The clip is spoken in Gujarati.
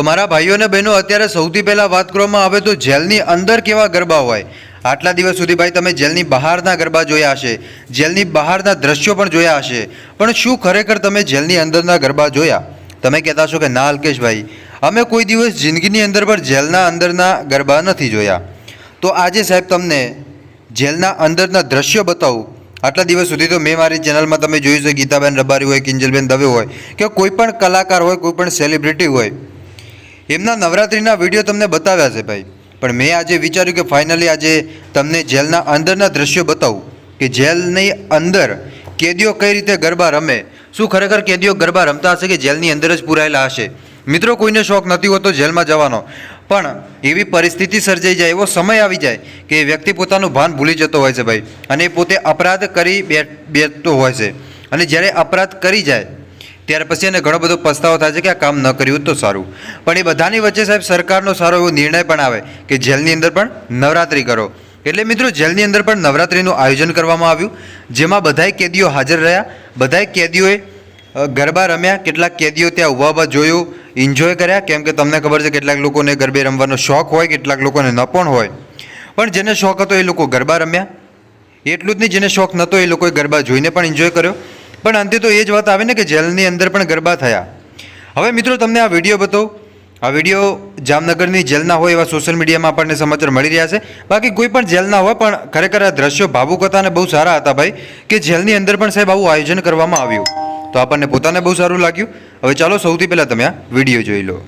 તો મારા ભાઈઓ અને બહેનો, અત્યારે સૌથી પહેલાં વાત કરવામાં આવે તો જેલની અંદર કેવા ગરબા હોય? આટલા દિવસ સુધી ભાઈ તમે જેલની બહારના ગરબા જોયા હશે, જેલની બહારના દ્રશ્યો પણ જોયા હશે. પણ શું ખરેખર તમે જેલની અંદરના ગરબા જોયા? તમે કહેતા છો કે ના અલ્કેશભાઈ અમે કોઈ દિવસ જિંદગીની અંદર પણ જેલના અંદરના ગરબા નથી જોયા. તો આજે સાહેબ તમને જેલના અંદરના દ્રશ્યો બતાવું. આટલા દિવસ સુધી તો મેં મારી ચેનલમાં તમે જોયું છે, ગીતાબેન રબારી હોય, કિંજલબેન દવે હોય, કે કોઈ પણ કલાકાર હોય, કોઈ પણ સેલિબ્રિટી હોય. એમના નવરાત્રિના વીડિયો તમને બતાવ્યા છે ભાઈ. પણ મેં આજે વિચાર્યું કે ફાઇનલી આજે તમને જેલના અંદરના દ્રશ્યો બતાવું કે જેલની અંદર કેદીઓ કઈ રીતે ગરબા રમે. શું ખરેખર કેદીઓ ગરબા રમતા હશે કે જેલની અંદર જ પૂરાયેલા હશે? મિત્રો, કોઈને શોખ નથી હોતો જેલમાં જવાનો. પણ એવી પરિસ્થિતિ સર્જાઈ જાય, એવો સમય આવી જાય કે વ્યક્તિ પોતાનું ભાન ભૂલી જતો હોય છે ભાઈ. અને પોતે અપરાધ કરી બેઠતો હોય છે. અને જ્યારે અપરાધ કરી જાય ત્યાર પછી એને ઘણો બધો પસ્તાવો થાય છે કે આ કામ ન કર્યું તો સારું. પણ એ બધાની વચ્ચે સાહેબ સરકારનો સારો એવો નિર્ણય પણ આવે કે જેલની અંદર પણ નવરાત્રિ કરો. એટલે મિત્રો જેલની અંદર પણ નવરાત્રિનું આયોજન કરવામાં આવ્યું, જેમાં બધાય કેદીઓ હાજર રહ્યા. બધાય કેદીઓએ ગરબા રમ્યા. કેટલાક કેદીઓ ત્યાં ઊભા ઊભા જોયું એન્જોય કર્યા. કેમ કે તમને ખબર છે કેટલાક લોકોને ગરબે રમવાનો શોખ હોય, કેટલાક લોકોને ન પણ હોય. પણ જેને શોખ હતો એ લોકો ગરબા રમ્યા. એટલું જ નહીં, જેને શોખ નહોતો એ લોકોએ ગરબા જોઈને પણ એન્જોય કર્યો. પણ અંતે તો એ જ વાત આવે ને કે જેલની અંદર પણ ગરબા થયા. હવે મિત્રો તમને આ વીડિયો બતાવું. આ વીડિયો જામનગરની જેલના હોય એવા સોશિયલ મીડિયામાં આપણને સમાચાર મળી રહ્યા છે. બાકી કોઈ પણ જેલના હોય પણ ખરેખર આ દ્રશ્યો ભાવુક હતા અને બહુ સારા હતા ભાઈ, કે જેલની અંદર પણ સાહેબ આવું આયોજન કરવામાં આવ્યું. તો આપણને પોતાને બહુ સારું લાગ્યું. હવે ચાલો સૌથી પહેલાં તમે આ વીડિયો જોઈ લો.